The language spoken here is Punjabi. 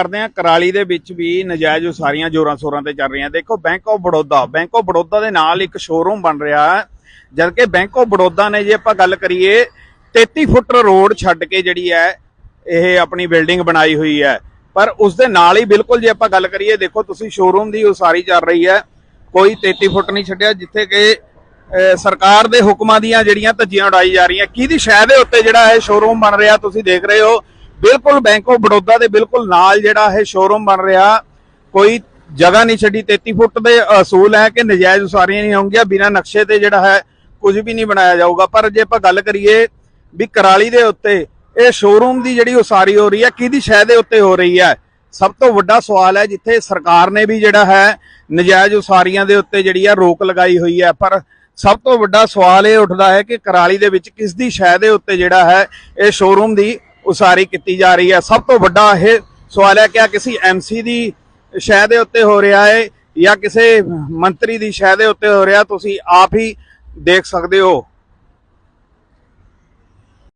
ਕਰਦੇ ਆ ਕਰਾਲੀ ਦੇ ਵਿੱਚ ਵੀ ਨਜਾਇਜ਼ ਉਸਾਰੀਆਂ ਜ਼ੋਰਾਂ ਸ਼ੋਰਾਂ ਤੇ ਚੱਲ ਰਹੀਆਂ। ਦੇਖੋ bank of Baroda bank of Baroda ਦੇ ਨਾਲ ਇੱਕ ਸ਼ੋਰੂਮ ਬਣ ਰਿਹਾ ਹੈ। ਬੈਂਕ ਆਫ ਬੜੌਦਾ ਨੇ ਜੇ ਆਪਾਂ ਗੱਲ ਕਰੀਏ 33 ਫੁੱਟ ਰੋਡ ਛੱਡ ਕੇ ਜਿਹੜੀ ਹੈ, ਇਹ ਆਪਣੀ ਬਿਲਡਿੰਗ ਬਣਾਈ ਹੋਈ ਹੈ। ਪਰ ਉਸ ਦੇ ਨਾਲ ਹੀ ਬਿਲਕੁਲ ਜੇ ਆਪਾਂ ਗੱਲ ਕਰੀਏ, ਦੇਖੋ, ਤੁਸੀਂ ਸ਼ੋਰੂਮ ਦੀ ਉਸਾਰੀ ਚੱਲ ਰਹੀ ਹੈ। ਕੋਈ 33 ਫੁੱਟ ਨਹੀਂ ਛੱਡਿਆ, ਜਿੱਥੇ ਕਿ ਸਰਕਾਰ ਦੇ ਹੁਕਮਾਂ ਦੀਆਂ ਜਿਹੜੀਆਂ ਧੱਜੀਆਂ ਉਡਾਈ ਜਾ ਰਹੀਆਂ। ਕਿਹਦੀ ਸ਼ਹਿ ਦੇ ਉੱਤੇ ਜਿਹੜਾ ਇਹ ਸ਼ੋਰੂਮ ਬਣ ਰਿਹਾ, ਤੁਸੀਂ ਦੇਖ ਰਹੇ ਹੋ। ਬਿਲਕੁਲ ਬੈਂਕ ਆਫ ਬੜੌਦਾ ਦੇ ਬਿਲਕੁਲ ਨਾਲ ਜਿਹੜਾ ਇਹ ਸ਼ੋਰੂਮ ਬਣ ਰਿਹਾ, ਕੋਈ ਜਗ੍ਹਾ ਨਹੀਂ ਛੱਡੀ 33 ਫੁੱਟ ਦੇ ਅਸੂਲ ਹੈ ਕਿ ਨਜਾਇਜ਼ ਉਸਾਰੀਆਂ ਨਹੀਂ ਹੋਣਗੀਆਂ, ਬਿਨਾਂ ਨਕਸ਼ੇ ਤੇ ਜਿਹੜਾ ਹੈ ਕੁਝ ਵੀ ਨਹੀਂ ਬਣਾਇਆ ਜਾਊਗਾ। ਪਰ ਜੇ ਆਪਾਂ ਗੱਲ ਕਰੀਏ ਵੀ ਕਰਾਲੀ ਦੇ ਉੱਤੇ, ਇਹ ਸ਼ੋਰੂਮ ਦੀ ਜਿਹੜੀ ਉਸਾਰੀ ਹੋ ਰਹੀ ਹੈ, ਕਿਹਦੀ ਸ਼ਹਿ ਦੇ ਉੱਤੇ ਹੋ ਰਹੀ ਹੈ? ਸਭ ਤੋਂ ਵੱਡਾ ਸਵਾਲ ਹੈ ਜਿੱਥੇ ਸਰਕਾਰ ਨੇ ਵੀ ਜਿਹੜਾ ਹੈ ਨਜਾਇਜ਼ ਉਸਾਰੀਆਂ ਦੇ ਉੱਤੇ ਜਿਹੜੀ ਹੈ ਰੋਕ ਲਗਾਈ ਹੋਈ ਹੈ। ਪਰ ਸਭ ਤੋਂ ਵੱਡਾ ਸਵਾਲ ਇਹ ਉੱਠਦਾ ਹੈ ਕਿ ਕਰਾਲੀ ਦੇ ਵਿੱਚ ਕਿਸ ਦੀ ਸ਼ਹਿ ਦੇ ਉੱਤੇ ਜਿਹੜਾ ਹੈ ਇਹ ਸ਼ੋਰੂਮ ਦੀ ਉਸਾਰੀ ਕੀਤੀ ਜਾ ਰਹੀ ਹੈ। ਸਭ ਤੋਂ ਵੱਡਾ ਇਹ ਸਵਾਲ ਹੈ ਕਿ ਆ ਕਿਸੇ ਐਮਸੀ ਦੀ ਸ਼ਹਿ ਦੇ ਉੱਤੇ ਹੋ ਰਿਹਾ ਹੈ ਜਾਂ ਕਿਸੇ ਮੰਤਰੀ ਦੀ ਸ਼ਹਿ ਦੇ ਉੱਤੇ ਹੋ ਰਿਹਾ ਤੁਸੀਂ ਆਪ ਹੀ ਦੇਖ ਸਕਦੇ ਹੋ।